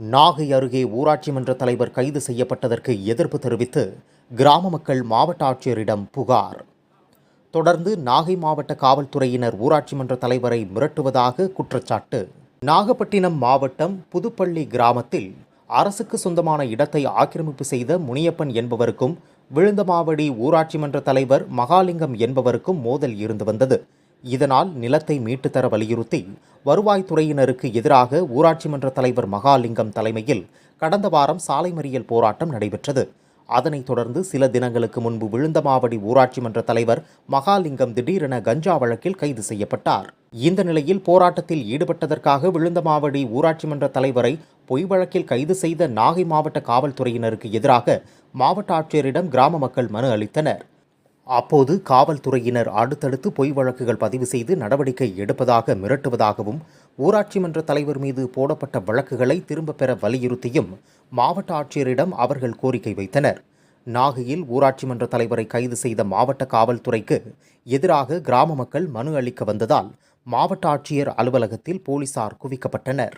நாகை அருகே ஊராட்சி மன்ற தலைவர் கைது செய்யப்பட்டதற்கு எதிர்ப்பு தெரிவித்து கிராம மக்கள் மாவட்ட ஆட்சியரிடம் புகார். தொடர்ந்து நாகை மாவட்ட காவல்துறையினர் ஊராட்சி மன்ற தலைவரை மிரட்டுவதாக குற்றச்சாட்டு. நாகப்பட்டினம் மாவட்டம் புதுப்பள்ளி கிராமத்தில் அரசுக்கு சொந்தமான இடத்தை ஆக்கிரமிப்பு செய்த முனியப்பன் என்பவருக்கும் விழுந்தமாவடி ஊராட்சி மன்ற தலைவர் மகாலிங்கம் என்பவருக்கும் மோதல் இருந்து வந்தது. இதனால் நிலத்தை மீட்டுத்தர வலியுறுத்தி வருவாய்த்துறையினருக்கு எதிராக ஊராட்சி மன்ற தலைவர் மகாலிங்கம் தலைமையில் கடந்த வாரம் சாலை மறியல் போராட்டம் நடைபெற்றது. அதனைத் தொடர்ந்து சில தினங்களுக்கு முன்பு விழுந்தமாவடி ஊராட்சி மன்ற தலைவர் மகாலிங்கம் திடீரென கஞ்சா வழக்கில் கைது செய்யப்பட்டார். இந்த நிலையில் போராட்டத்தில் ஈடுபட்டதற்காக விழுந்தமாவடி ஊராட்சி மன்ற தலைவரை பொய் வழக்கில் கைது செய்த நாகை மாவட்ட காவல்துறையினருக்கு எதிராக மாவட்ட ஆட்சியரிடம் கிராம மக்கள் மனு அளித்தனர். அப்போது காவல்துறையினர் அடுத்தடுத்து பொய் வழக்குகள் பதிவு செய்து நடவடிக்கை எடுப்பதாக மிரட்டுவதாகவும் ஊராட்சி மன்ற தலைவர் மீது போடப்பட்ட வழக்குகளை திரும்பப் பெற வலியுறுத்தியும் மாவட்ட ஆட்சியரிடம் அவர்கள் கோரிக்கை வைத்தனர். நாகையில் ஊராட்சி மன்ற தலைவரை கைது செய்த மாவட்ட காவல்துறைக்கு எதிராக கிராம மக்கள் மனு அளிக்க வந்ததால் மாவட்ட ஆட்சியர் அலுவலகத்தில் போலீசார் குவிக்கப்பட்டனர்.